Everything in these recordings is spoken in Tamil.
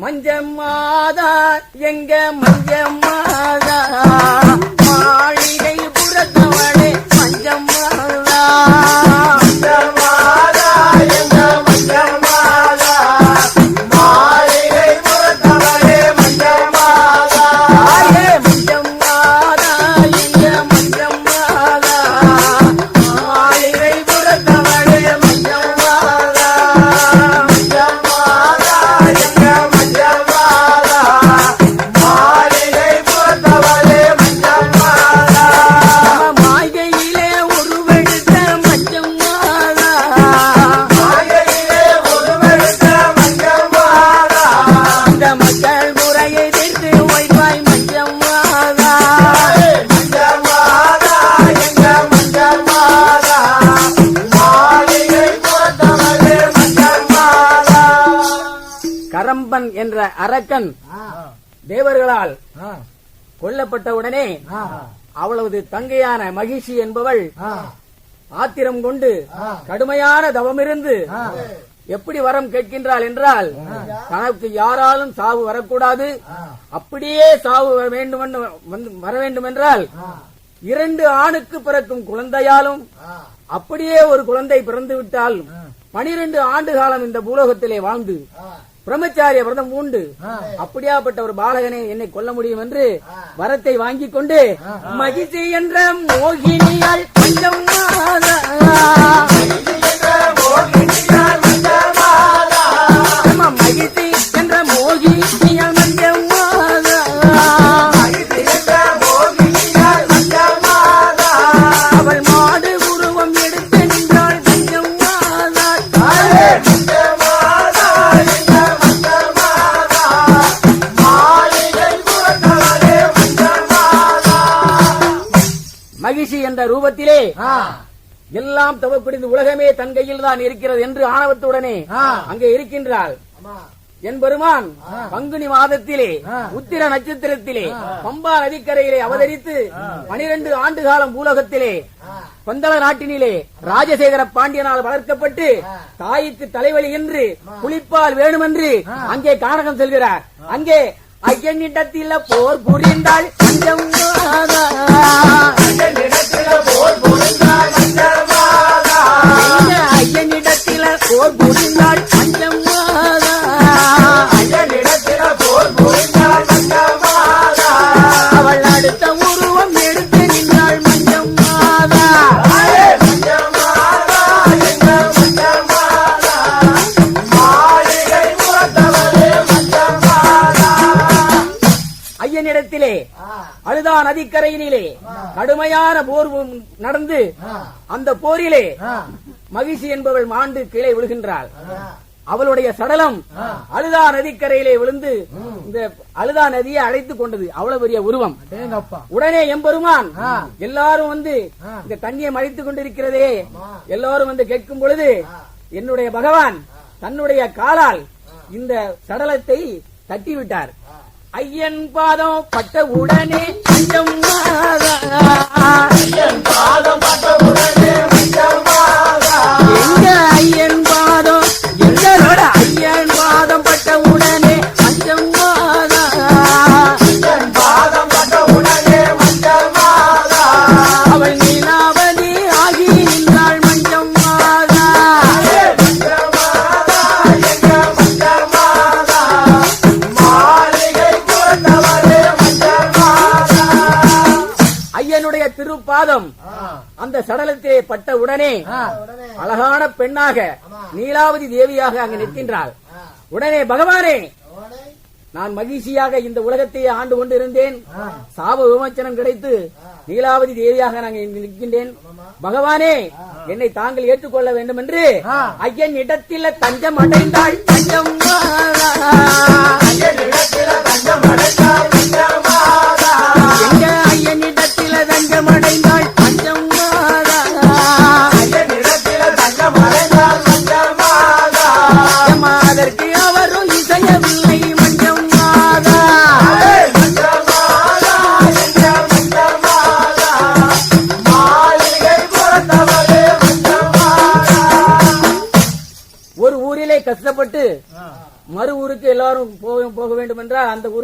மஞ்சம் மாதா எங்க மஞ்சம் மாதா மாளிகை அரக்கன் தேவர்களால் கொல்லப்பட்ட உடனே அவளது தங்கையான மகிஷி என்பவள் ஆத்திரம் கொண்டு கடுமையான தவமிருந்து எப்படி வரம் கேட்கின்றாள் என்றால் தனக்கு யாராலும் சாவு வரக்கூடாது. அப்படியே சாவு வர வேண்டும் வர வேண்டும் என்றால் இரண்டு ஆணுக்கு பிறக்கும் குழந்தையாலும் அப்படியே ஒரு குழந்தை பிறந்து விட்டால் பனிரெண்டு ஆண்டு காலம் இந்த பூலோகத்திலே வாழ்ந்து பிரம்மச்சாரிய விரதம் உண்டு அப்படியாப்பட்ட ஒரு பாலகனை என்னை கொல்ல முடியும் என்று வரத்தை வாங்கிக் கொண்டு மகிழ்ச்சி என்ற மோகினியால் பஞ்சம் எல்லாம் தவப்பிடிந்து உலகமே தன் கையில் தான் இருக்கிறது என்று ஆணவத்துடனே அங்கே இருக்கின்றாள். என் பெருமான் பங்குனி மாதத்திலே உத்திர நட்சத்திரத்திலே பம்பா நதிக்கரையிலே அவதரித்து பனிரெண்டு ஆண்டு காலம் பூலோகத்திலே கொந்தள நாட்டினிலே ராஜசேகர பாண்டியனால் வளர்க்கப்பட்டு தாய்க்கு தலைவலி என்று புலிப்பால் வேணுமென்று அங்கே கானகம் செல்கிறார். அங்கே ஐயனிடத்தில் போர் புரிந்தாள் ஐயனிடத்திலே அழுதா நதிக்கரையினிலே கடுமையான போர் நடந்து அந்த போரிலே மகிழ்ச்சி என்பவள் மாண்டு கீழே விழுகின்றாள். அவளுடைய சடலம் அழுதா நதிக்கரையிலே விழுந்து இந்த அழுதா நதியை அழைத்துக் கொண்டது. அவ்வளவு பெரிய உருவம். உடனே எம்பெருமான் எல்லாரும் வந்து இந்த தண்ணியை மறைத்துக் கொண்டிருக்கிறதே. எல்லாரும் வந்து கேட்கும் பொழுது என்னுடைய பகவான் தன்னுடைய காலால் இந்த சடலத்தை தட்டி விட்டார் ஐயன் பாதம் பட்ட உடனே அஞ்சம் திருப்பாதம் அந்த சடலத்திலே பட்ட உடனே அழகான பெண்ணாக நீலாவதி தேவியாக அங்கு நிற்கின்றாள். உடனே பகவானே நான் மகிழ்ச்சியாக இந்த உலகத்தையே ஆண்டு கொண்டிருந்தேன். சாப விமோச்சனம் கிடைத்து நீலாவதி தேவியாக நான் நிற்கின்றேன். பகவானே என்னை தாங்கள் ஏற்றுக்கொள்ள வேண்டும் என்று ஐயன் இடத்தில் தஞ்சம் அடைந்தாள். தஞ்சம் மாதா. எங்க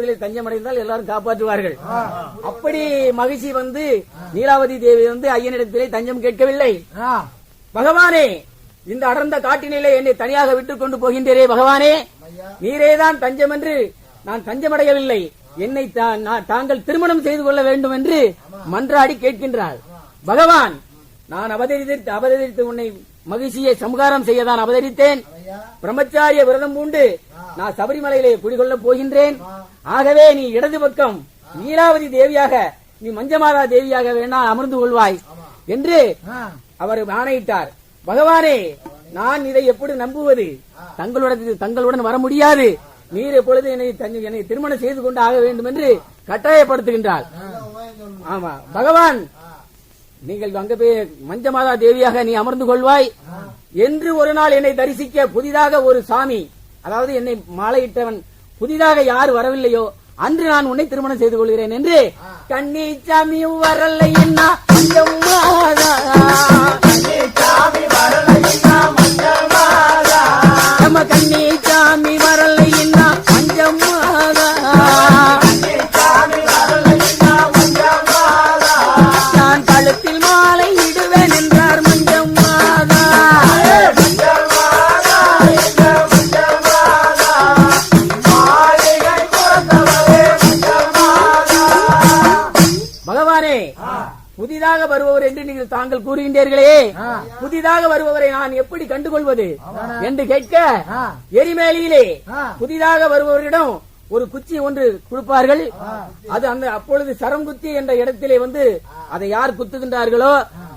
ஊரிலே தஞ்சமடைந்தால் எல்லாரும் காப்பாற்றுவார்கள். அப்படி மகிழ்ச்சி வந்து நீலாவதி தேவி வந்து ஐயனிடத்திலே தஞ்சம் கேட்கவில்லை. பகவானே இந்த அடர்ந்த காட்டினிலே என்னை தனியாக விட்டுக் கொண்டு போகின்றேரே பகவானே. நீரேதான் தஞ்சம் என்று நான் தஞ்சமடையவில்லை. என்னை தாங்கள் திருமணம் செய்து கொள்ள வேண்டும் என்று மன்றாடி கேட்கின்றாள். பகவான் நான் அவதரித்து அவதரித்து உன்னை மகிழ்ச்சியை சம்ஹாரம் செய்யதான் அவதரித்தேன். பிரம்மச்சாரிய விரதம் பூண்டு நான் சபரிமலையிலே குடிகொள்ளப் போகின்றேன். ஆகவே நீ இடது பக்கம் நீலாவதி தேவியாக நீ மஞ்சமாதா தேவியாக வேணா அமர்ந்து கொள்வாய். என்று அவர் ஆணையிட்டார். பகவானே நான் இதை எப்படி நம்புவது? தங்களுடன் தங்களுடன் வர முடியாது. நீர் எப்பொழுது என்னை என்னை திருமணம் செய்து கொண்டு ஆக வேண்டும் என்று கட்டாயப்படுத்துகின்றார் ஆமா. பகவான் நீங்கள் அங்க போய் மஞ்சமாதா தேவியாக நீ அமர்ந்து கொள்வாய். என்று ஒரு நாள் என்னை தரிசிக்க புதிதாக ஒரு சாமி அதாவது என்னை மாலையிட்டவன் புதிதாக யார் வரவில்லையோ அன்று நான் உன்னை திருமணம் செய்து கொள்கிறேன் என்று கண்ணி சாமியும் வருபவர் என்று நீங்கள் தாங்கள் கூறுகின்றீர்களே. புதிதாக வருபவரை நான் எப்படி கண்டுகொள்வது? என்று கேட்க. எரிமேலியிலே. புதிதாக வருபவரிடம் ஒரு குச்சி ஒன்று கொடுப்பார்கள். அது அந்த அப்பொழுது சரம் குத்தி என்ற இடத்திலே வந்து அதை யார் குத்துகின்றார்களோ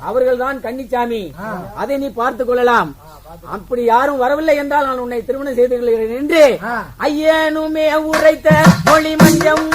அவர்கள் தான் கன்னிச்சாமி. அதை நீ பார்த்துக் கொள்ளலாம். அப்படி யாரும் வரவில்லை என்றால் நான் உன்னை திருமணம் செய்து கொள்கிறேன் என்று. ஐயனுமே உரைத்த மொழி மஞ்சம்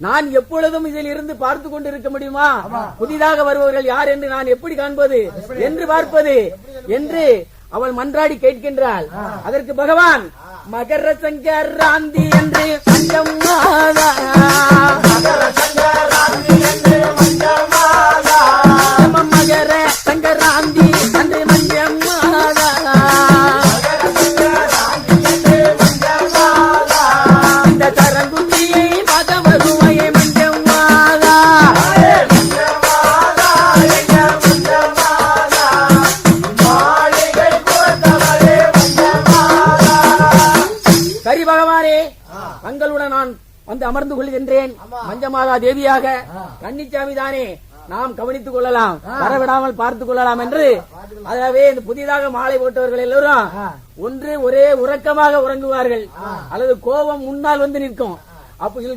நான் எப்பொழுதும் இதில் இருந்து பார்த்து கொண்டிருக்க முடியுமா? புதிதாக வருபவர்கள் யார் என்று நான் எப்படி காண்பது? என்று பார்ப்பது. என்று அவள் மன்றாடி கேட்கின்றாள். அதற்கு பகவான் மகர சங்கராந்தி என்று மஞ்சம் மாதா நம்ம வந்து அமர்ந்து கொள்கின்றேன் மஞ்சமாதா தேவியாக கன்னிச்சாமி தானே நாம் கவனித்துக் கொள்ளலாம். வரவிடாமல் பார்த்துக் கொள்ளலாம் என்று. அதாவே இந்த புதிதாக மாலை போட்டவர்கள் எல்லோரும் ஒன்று ஒரே உறக்கமாக உறங்குவார்கள். அல்லது கோபம் முன்னால் வந்து நிற்கும். அப்ப சில-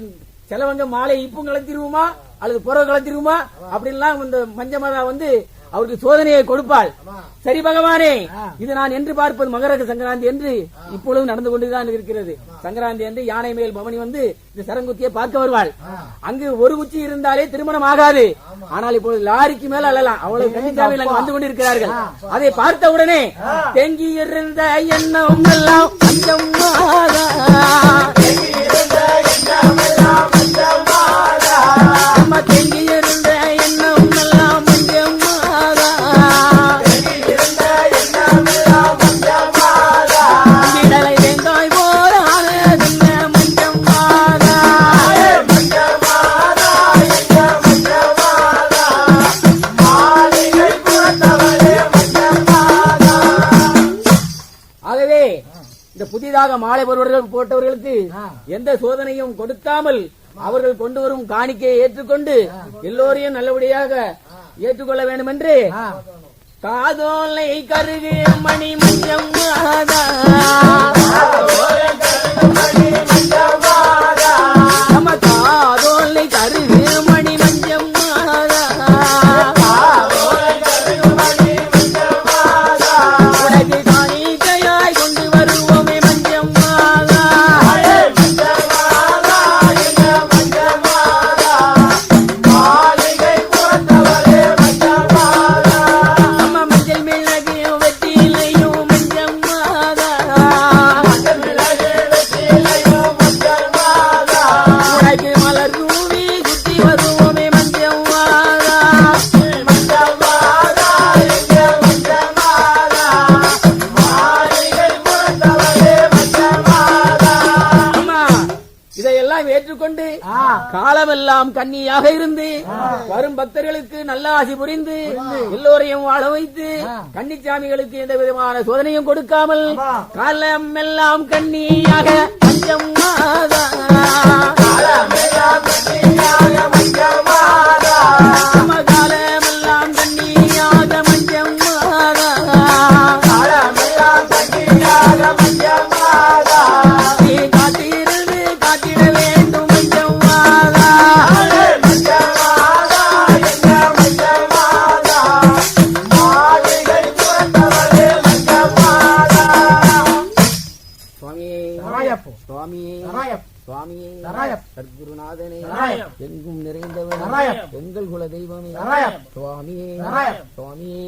சிலவங்க மாலை இப்பும் கலத்திருவோமா அல்லது புறவு கலத்திருவோமா அப்படின்லாம் இந்த மஞ்சமாதா வந்து அவருக்கு சோதனையை கொடுப்பாள். சரி பகவானே இது நான் என்று பார்ப்பது மகர சங்கராந்தி என்று இப்பொழுது நடந்து கொண்டுதான் இருக்கிறது. சங்கராந்தி என்று யானை மேல் பவனி வந்து இந்த சரங்குத்தியை பார்க்க வருவாள். அங்கு ஒரு குச்சி இருந்தாலே திருமணம் ஆகாது. ஆனால் இப்பொழுது லாரிக்கு மேல அழலாம். அவ்வளவு கன்னிச்சாமியில் அங்கு வந்து கொண்டிருக்கிறார்கள். அதை பார்த்த உடனே தேங்கி இருந்த எண்ணம் எல்லாம் புதிதாக மாலை போடுவர்கள் போட்டவர்களுக்கு எந்த சோதனையும் கொடுக்காமல் அவர்கள் கொண்டு வரும் காணிக்கையை ஏற்றுக்கொண்டு எல்லோரையும் நல்லபடியாக ஏற்றுக்கொள்ள வேண்டும் என்று காதோலை கருகு மணி மஞ்சம் காலமெல்லாம் கன்னியாக இருந்து வரும் பக்தர்களுக்கு நல்ல ஆசி புரிந்து எல்லோரையும் வாழ வைத்து கன்னிச்சாமிகளுக்கு எந்த விதமான சோதனையும் கொடுக்காமல் காலம் எல்லாம் கன்னியாக பஞ்சம் மாதா. சுவாமியே சுவாமியே சத்குருநாதனே எங்கும் நிறைந்தவன் நாராயப் எங்கள் குல தெய்வமே சுவாமியே சுவாமியே.